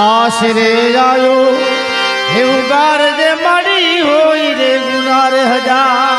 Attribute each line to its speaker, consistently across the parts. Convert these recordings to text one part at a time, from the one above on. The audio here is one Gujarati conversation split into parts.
Speaker 1: આશરે આવ્યો હે ઉગાર જે માડી હોય રે ગુનાર હજાર.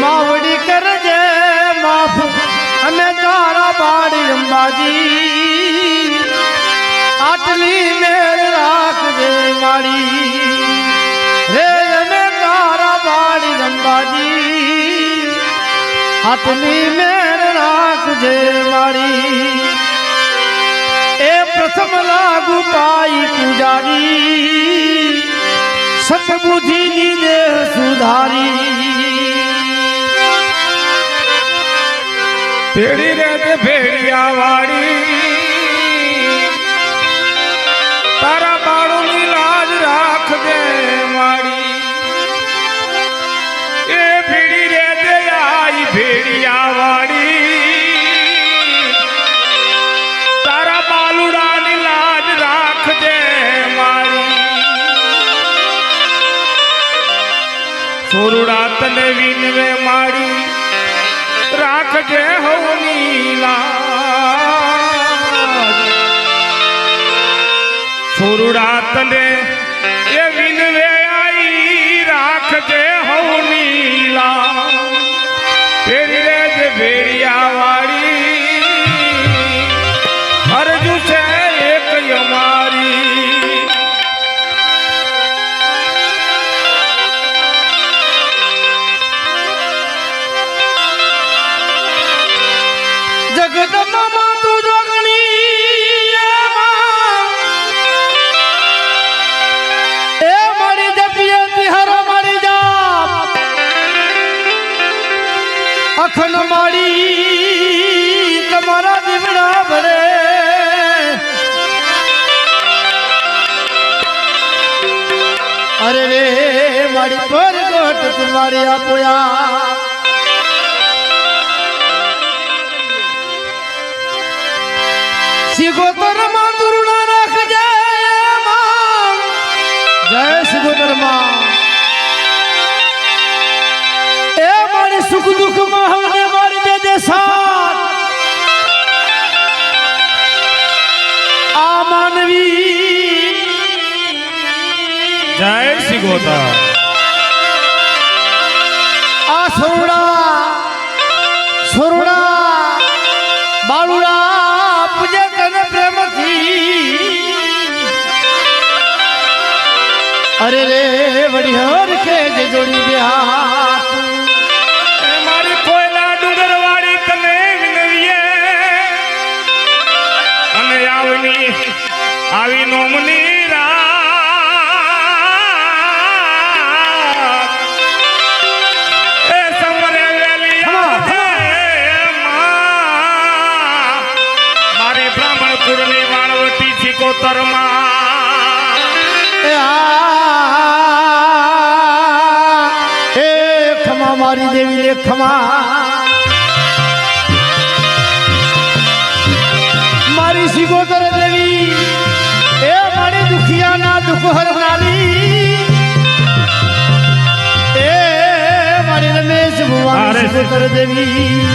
Speaker 1: માવડી કરજે માફ. અમે તારા બાડી અંબાજી. આટલી મેળ રાખજે મારી રે અમે તારા બાડી અંબાજી. આટલી મેળ રાખજે મારી એ પ્રથમ લાગુ પાઈ પૂજારી. સતબુદ્ધિની દેહ સુધારી.
Speaker 2: ભેડી રે તે ભેડિયા વાળી. તારા બાળોની લાજ રાખજે માડી એ ભેડી રે તે આઈ ભેડિયા વાળી. તારા બાલુડાની લાજ રાખજે મારી સોરુડા તને વિનવે માડી રાખજે હવની લાજ સોરુડા તને એ વિનવે આઈ રાખજે હવની લાજ ફેરી રે જે ભેડિયા
Speaker 1: અખન માડી તમારા દીવડા ભરે. અરે રે, મારી પર ગોટ તુમારી આપોયા. સિગોતરમાં દુરુણા રાખજે. જય સિગોતરમાં. મારી સુખ દુઃખમાં હમને મારી દે દે સાથ. આ માનવી
Speaker 2: જય શ્રી ગોતા.
Speaker 1: આ સોરડા સોરડા બાળુડા પૂજે તને પ્રેમથી. અરે રે વડી હર કે જોડી બે
Speaker 2: સિકોતરમાં
Speaker 1: એ ખમા મારી દેવી લે ખમા. મારી સિગોતર દેવી એ મારી દુખિયાના દુઃખ હરનારી. એ મારી રમેશ
Speaker 2: અરે.
Speaker 1: સિગોતર દેવી.